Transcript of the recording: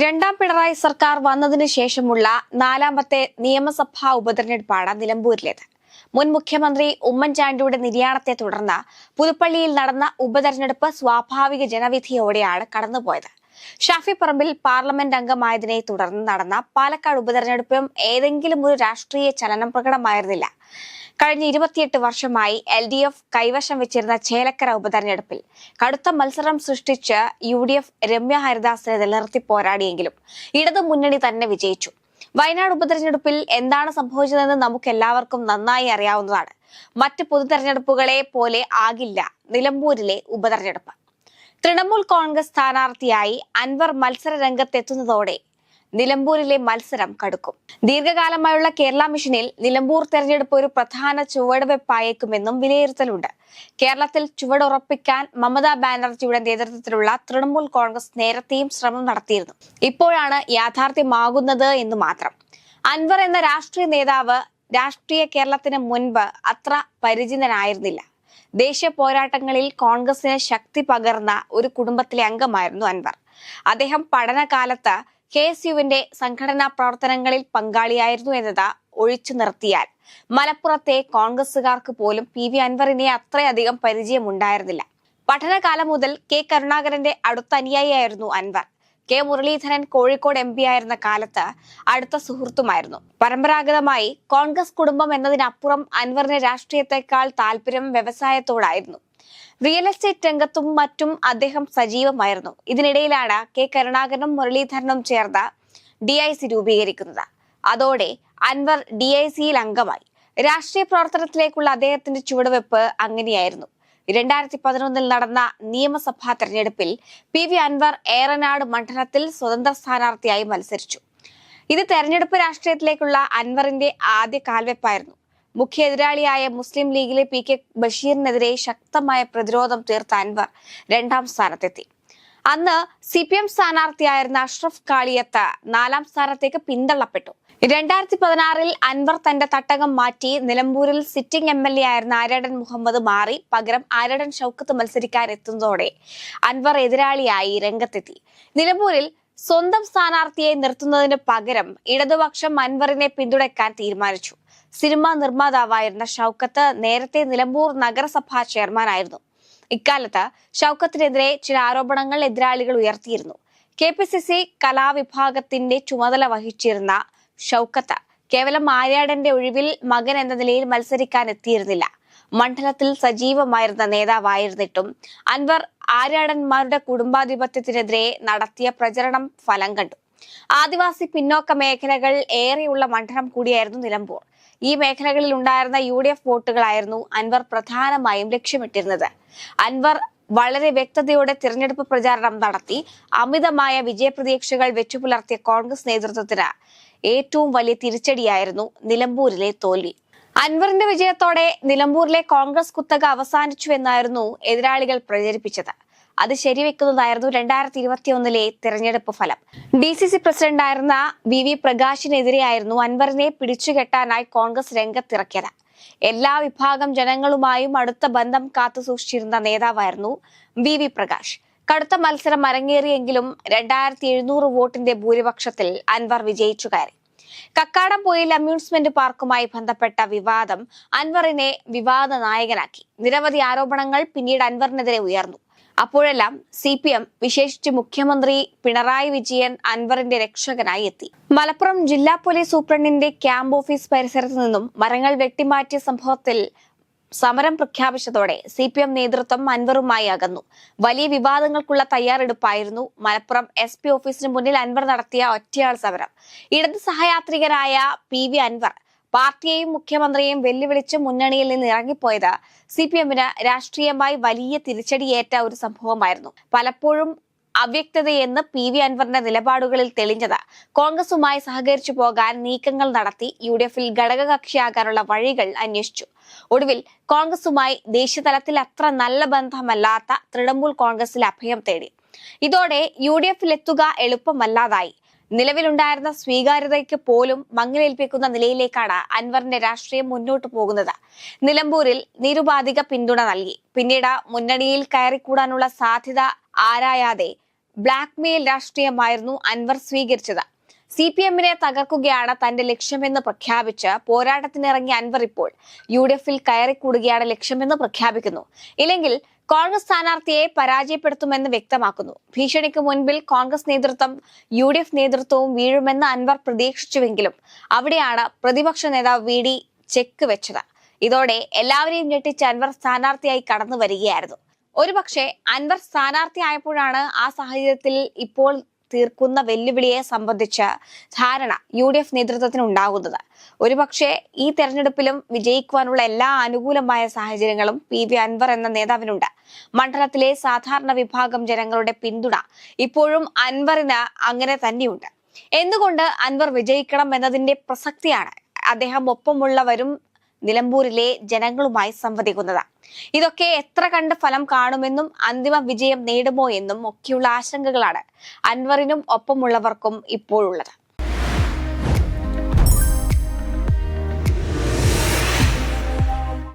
രണ്ടാം പിണറായി സർക്കാർ വന്നതിനു ശേഷമുള്ള നാലാമത്തെ നിയമസഭാ ഉപതെരഞ്ഞെടുപ്പാണ് നിലമ്പൂരിലേത്. മുൻ മുഖ്യമന്ത്രി ഉമ്മൻചാണ്ടിയുടെ നിര്യാണത്തെ തുടർന്ന് പുതുപ്പള്ളിയിൽ നടന്ന ഉപതെരഞ്ഞെടുപ്പ് സ്വാഭാവിക ജനവിധിയോടെയാണ് കടന്നുപോയത്. ഷാഫി പറമ്പിൽ പാർലമെന്റ് അംഗമായതിനെ തുടർന്ന് നടന്ന പാലക്കാട് ഉപതെരഞ്ഞെടുപ്പും ഏതെങ്കിലും ഒരു രാഷ്ട്രീയ ചലനം പ്രകടമായിരുന്നില്ല. കഴിഞ്ഞ ഇരുപത്തിയെട്ട് വർഷമായി എൽ ഡി എഫ് കൈവശം വെച്ചിരുന്ന ചേലക്കര ഉപതെരഞ്ഞെടുപ്പിൽ കടുത്ത മത്സരം സൃഷ്ടിച്ച് യു ഡി എഫ് രമ്യ ഹരിദാസിനെ നിലനിർത്തി പോരാടിയെങ്കിലും ഇടതു മുന്നണി തന്നെ വിജയിച്ചു. വയനാട് ഉപതെരഞ്ഞെടുപ്പിൽ എന്താണ് സംഭവിച്ചതെന്ന് നമുക്ക് എല്ലാവർക്കും നന്നായി അറിയാവുന്നതാണ്. മറ്റ് പൊതുതെരഞ്ഞെടുപ്പുകളെ പോലെ ആകില്ല നിലമ്പൂരിലെ ഉപതെരഞ്ഞെടുപ്പ്. തൃണമൂൽ കോൺഗ്രസ് സ്ഥാനാർത്ഥിയായി അൻവർ മത്സര രംഗത്തെത്തുന്നതോടെ നിലമ്പൂരിലെ മത്സരം കടുക്കും. ദീർഘകാലമായുള്ള കേരള മിഷനിൽ നിലമ്പൂർ തെരഞ്ഞെടുപ്പ് ഒരു പ്രധാന ചുവടുവെപ്പായേക്കുമെന്നും വിലയിരുത്തലുണ്ട്. കേരളത്തിൽ ചുവടുറപ്പിക്കാൻ മമതാ ബാനർജിയുടെ നേതൃത്വത്തിലുള്ള തൃണമൂൽ കോൺഗ്രസ് നേരത്തെയും ശ്രമം നടത്തിയിരുന്നു. ഇപ്പോഴാണ് യാഥാർത്ഥ്യമാകുന്നത് എന്ന് മാത്രം. അൻവർ എന്ന രാഷ്ട്രീയ നേതാവ് രാഷ്ട്രീയ കേരളത്തിന് മുൻപ് അത്ര പരിചിതനായിരുന്നില്ല. ദേശീയ പോരാട്ടങ്ങളിൽ കോൺഗ്രസിന് ശക്തി പകർന്ന ഒരു കുടുംബത്തിലെ അംഗമായിരുന്നു അൻവർ. അദ്ദേഹം പഠനകാലത്ത് കെ എസ് യുവിന്റെ സംഘടനാ പ്രവർത്തനങ്ങളിൽ പങ്കാളിയായിരുന്നു എന്നത് ഒഴിച്ചു നിർത്തിയാൽ. മലപ്പുറത്തെ കോൺഗ്രസുകാർക്ക് പോലും പി വി അൻവറിനെ അത്രയധികം പരിചയമുണ്ടായിരുന്നില്ല. പഠനകാലം മുതൽ കെ കരുണാകരന്റെ അടുത്ത അനുയായിയായിരുന്നു Anvar. K Muraleedharan Kozhikode M P ആയിരുന്ന കാലത്ത് അടുത്ത സുഹൃത്തുമായിരുന്നു. പരമ്പരാഗതമായി കോൺഗ്രസ് കുടുംബം എന്നതിനപ്പുറം അൻവറിന് രാഷ്ട്രീയത്തെക്കാൾ താല്പര്യം വ്യവസായത്തോടായിരുന്നു. റിയൽ എസ്റ്റേറ്റ് രംഗത്തും മറ്റും അദ്ദേഹം സജീവമായിരുന്നു. ഇതിനിടയിലാണ് കെ കരുണാകരനും മുരളീധരനും ചേർന്ന ഡി ഐ സി രൂപീകരിക്കുന്നത്. അതോടെ അൻവർ ഡി ഐ സിയിൽ അംഗമായി. രാഷ്ട്രീയ പ്രവർത്തനത്തിലേക്കുള്ള അദ്ദേഹത്തിന്റെ ചുവടുവെപ്പ് അങ്ങനെയായിരുന്നു. രണ്ടായിരത്തി പതിനൊന്നിൽ നടന്ന നിയമസഭാ തെരഞ്ഞെടുപ്പിൽ പി വി അൻവർ ഏറനാട് മണ്ഡലത്തിൽ സ്വതന്ത്ര സ്ഥാനാർത്ഥിയായി മത്സരിച്ചു. ഇത് തെരഞ്ഞെടുപ്പ് രാഷ്ട്രീയത്തിലേക്കുള്ള അൻവറിന്റെ ആദ്യ കാൽവെപ്പായിരുന്നു. മുഖ്യ എതിരാളിയായ മുസ്ലിം ലീഗിലെ പി കെ ബഷീറിനെതിരെ ശക്തമായ പ്രതിരോധം തീർത്ത അൻവർ രണ്ടാം സ്ഥാനത്തെത്തി. അന്ന് സി പി എം സ്ഥാനാർത്ഥിയായിരുന്ന അഷ്റഫ് കാളിയത്ത് നാലാം സ്ഥാനത്തേക്ക് പിന്തള്ളപ്പെട്ടു. രണ്ടായിരത്തി പതിനാറിൽ അൻവർ തന്റെ തട്ടകം മാറ്റി നിലമ്പൂരിൽ സിറ്റിംഗ് എം എൽ എ ആയിരുന്ന ആരടൻ മുഹമ്മദ് മാറി പകരം ആരടൻ ഷൗക്കത്ത് മത്സരിക്കാൻ എത്തുന്നതോടെ അൻവർ എതിരാളിയായി രംഗത്തെത്തി. നിലമ്പൂരിൽ സ്വന്തം സ്ഥാനാർത്ഥിയെ നിർത്തുന്നതിന് പകരം ഇടതുപക്ഷം അൻവറിനെ പിന്തുണയ്ക്കാൻ തീരുമാനിച്ചു. സിനിമാ നിർമ്മാതാവായിരുന്ന ഷൌക്കത്ത് നേരത്തെ നിലമ്പൂർ നഗരസഭാ ചെയർമാനായിരുന്നു. ഇക്കാലത്ത് ഷൌക്കത്തിനെതിരെ ചില ആരോപണങ്ങൾ എതിരാളികൾ ഉയർത്തിയിരുന്നു. കെ പി സി സി കലാവിഭാഗത്തിന്റെ ചുമതല വഹിച്ചിരുന്ന ഷൗക്കത്ത്. കേവലം ആര്യാടന്റെ ഒഴിവിൽ മകൻ എന്ന നിലയിൽ മത്സരിക്കാൻ എത്തിയിരുന്നില്ല. മണ്ഡലത്തിൽ സജീവമായിരുന്ന നേതാവായിരുന്നിട്ടും അൻവർ ആര്യാടന്മാരുടെ കുടുംബാധിപത്യത്തിനെതിരെ നടത്തിയ പ്രചരണം ഫലം കണ്ടു. ആദിവാസി പിന്നോക്ക മേഖലകൾ ഏറെയുള്ള മണ്ഡലം കൂടിയായിരുന്നു നിലമ്പൂർ. ഈ മേഖലകളിൽ ഉണ്ടായിരുന്ന യു ഡി എഫ് വോട്ടുകളായിരുന്നു അൻവർ പ്രധാനമായും ലക്ഷ്യമിട്ടിരുന്നത്. അൻവർ വളരെ വ്യക്തതയോടെ തിരഞ്ഞെടുപ്പ് പ്രചാരണം നടത്തി അമിതമായ വിജയപ്രതീക്ഷകൾ വെച്ചുപുലർത്തിയ കോൺഗ്രസ് നേതൃത്വത്തിന് ഏറ്റവും വലിയ തിരിച്ചടിയായിരുന്നു നിലമ്പൂരിലെ തോൽവി. അൻവറിന്റെ വിജയത്തോടെ നിലമ്പൂരിലെ കോൺഗ്രസ് കുത്തക അവസാനിച്ചു എന്നായിരുന്നു എതിരാളികൾ പ്രചരിപ്പിച്ചത്. അത് ശരിവെക്കുന്നതായിരുന്നു രണ്ടായിരത്തി ഇരുപത്തി ഒന്നിലെ തിരഞ്ഞെടുപ്പ് ഫലം. ഡി സി സി പ്രസിഡന്റായിരുന്ന വി വി പ്രകാശിനെതിരെയായിരുന്നു അൻവറിനെ പിടിച്ചുകെട്ടാനായി കോൺഗ്രസ് രംഗത്തിറക്കിയത്. എല്ലാ വിഭാഗം ജനങ്ങളുമായും അടുത്ത ബന്ധം കാത്തുസൂക്ഷിച്ചിരുന്ന നേതാവായിരുന്നു വി വി പ്രകാശ്. കടുത്ത മത്സരം അരങ്ങേറിയെങ്കിലും രണ്ടായിരത്തി എഴുന്നൂറ് വോട്ടിന്റെ ഭൂരിപക്ഷത്തിൽ അൻവർ വിജയിച്ചു കയറി. കക്കാടംപൊയിൽ അമ്യൂസ്മെന്റ് പാർക്കുമായി ബന്ധപ്പെട്ട വിവാദം അൻവറിനെ വിവാദ നായകനാക്കി. നിരവധി ആരോപണങ്ങൾ പിന്നീട് അൻവറിനെതിരെ ഉയർന്നു. അപ്പോഴെല്ലാം സി പി എം വിശേഷിച്ച് മുഖ്യമന്ത്രി പിണറായി വിജയൻ അൻവറിന്റെ രക്ഷകനായി എത്തി. മലപ്പുറം ജില്ലാ പോലീസ് സൂപ്രണ്ടിന്റെ ക്യാമ്പ് ഓഫീസ് പരിസരത്ത് നിന്നും മരങ്ങൾ വെട്ടിമാറ്റിയ സംഭവത്തിൽ സമരം പ്രഖ്യാപിച്ചതോടെ സി പി എം നേതൃത്വം അൻവറുമായി അകന്നു. വലിയ വിവാദങ്ങൾക്കുള്ള തയ്യാറെടുപ്പായിരുന്നു മലപ്പുറം എസ് പി ഓഫീസിന് മുന്നിൽ അൻവർ നടത്തിയ ഒറ്റയാൾ സമരം. ഇടത് സഹയാത്രികരായ പി വി അൻവർ പാർട്ടിയെയും മുഖ്യമന്ത്രിയെയും വെല്ലുവിളിച്ച് മുന്നണിയിൽ നിന്ന് ഇറങ്ങിപ്പോയത് സി പി എമ്മിന് രാഷ്ട്രീയമായി വലിയ തിരിച്ചടിയേറ്റ ഒരു സംഭവമായിരുന്നു. പലപ്പോഴും അവ്യക്തതയെന്ന് പി വി അൻവറിന്റെ നിലപാടുകളിൽ തെളിഞ്ഞത്. കോൺഗ്രസുമായി സഹകരിച്ചു പോകാൻ നീക്കങ്ങൾ നടത്തി യു ഡി എഫിൽ ഘടകകക്ഷിയാകാനുള്ള വഴികൾ അന്വേഷിച്ചു. ഒടുവിൽ കോൺഗ്രസുമായി ദേശീയതലത്തിൽ അത്ര നല്ല ബന്ധമല്ലാത്ത തൃണമൂൽ കോൺഗ്രസിൽ അഭയം തേടി. ഇതോടെ യു ഡി എഫിൽ എത്തുക എളുപ്പമല്ലാതായി. നിലവിലുണ്ടായിരുന്ന സ്വീകാര്യതയ്ക്ക് പോലും മങ്ങലേൽപ്പിക്കുന്ന നിലയിലേക്കാണ് അൻവറിന്റെ രാഷ്ട്രീയം മുന്നോട്ട് പോകുന്നത്. നിലമ്പൂരിൽ നിരുപാധിക പിന്തുണ നൽകി. പിന്നീട് മുന്നണിയിൽ കയറിക്കൂടാനുള്ള സാധ്യത ആരായാതെ ബ്ലാക്ക്മെയിൽ രാഷ്ട്രീയമായിരുന്നു അൻവർ സ്വീകരിച്ചത്. സി പി എമ്മിനെ തകർക്കുകയാണ് തന്റെ ലക്ഷ്യമെന്ന് പ്രഖ്യാപിച്ച് പോരാട്ടത്തിനിറങ്ങിയ അൻവർ ഇപ്പോൾ യു ഡി എഫിൽ കയറിക്കൂടുകയാണ് ലക്ഷ്യമെന്ന് പ്രഖ്യാപിക്കുന്നു. ഇല്ലെങ്കിൽ കോൺഗ്രസ് സ്ഥാനാർത്ഥിയെ പരാജയപ്പെടുത്തുമെന്ന് വ്യക്തമാക്കുന്നു. ഭീഷണിക്ക് മുൻപിൽ കോൺഗ്രസ് നേതൃത്വം യു ഡി എഫ് നേതൃത്വവും വീഴുമെന്ന് അൻവർ പ്രതീക്ഷിച്ചുവെങ്കിലും അവിടെയാണ് പ്രതിപക്ഷ നേതാവ് വി ഡി ചെക്ക് വെച്ചത്. ഇതോടെ എല്ലാവരെയും ഞെട്ടിച്ച് അൻവർ സ്ഥാനാർത്ഥിയായി കടന്നു വരികയായിരുന്നു ഒരുപക്ഷെ അൻവർ സ്ഥാനാർത്ഥിയായപ്പോഴാണ് ആ സാഹചര്യത്തിൽ ഇപ്പോൾ തീർക്കുന്ന വെല്ലുവിളിയെ സംബന്ധിച്ച് ധാരണ യു ഡി എഫ് നേതൃത്വത്തിന് ഉണ്ടാകുന്നത് ഒരുപക്ഷെ ഈ തെരഞ്ഞെടുപ്പിലും വിജയിക്കുവാനുള്ള എല്ലാ അനുകൂലമായ സാഹചര്യങ്ങളും പി വി അൻവർ എന്ന നേതാവിനുണ്ട്. മണ്ഡലത്തിലെ സാധാരണ വിഭാഗം ജനങ്ങളുടെ പിന്തുണ ഇപ്പോഴും അൻവറിന് അങ്ങനെ തന്നെയുണ്ട്. എന്തുകൊണ്ട് അൻവർ വിജയിക്കണം എന്നതിന്റെ പ്രസക്തിയാണ്? അദ്ദേഹം ഒപ്പമുള്ളവരും നിലമ്പൂരിലെ ജനങ്ങളുമായി സംവദിക്കുന്നത്. ഇതൊക്കെ എത്ര കണ്ട് ഫലം കാണുമെന്നും അന്തിമ വിജയം നേടുമോ എന്നും ഒക്കെയുള്ള ആശങ്കകളാണ് അൻവറിനും ഒപ്പമുള്ളവർക്കും ഇപ്പോഴുള്ളത്.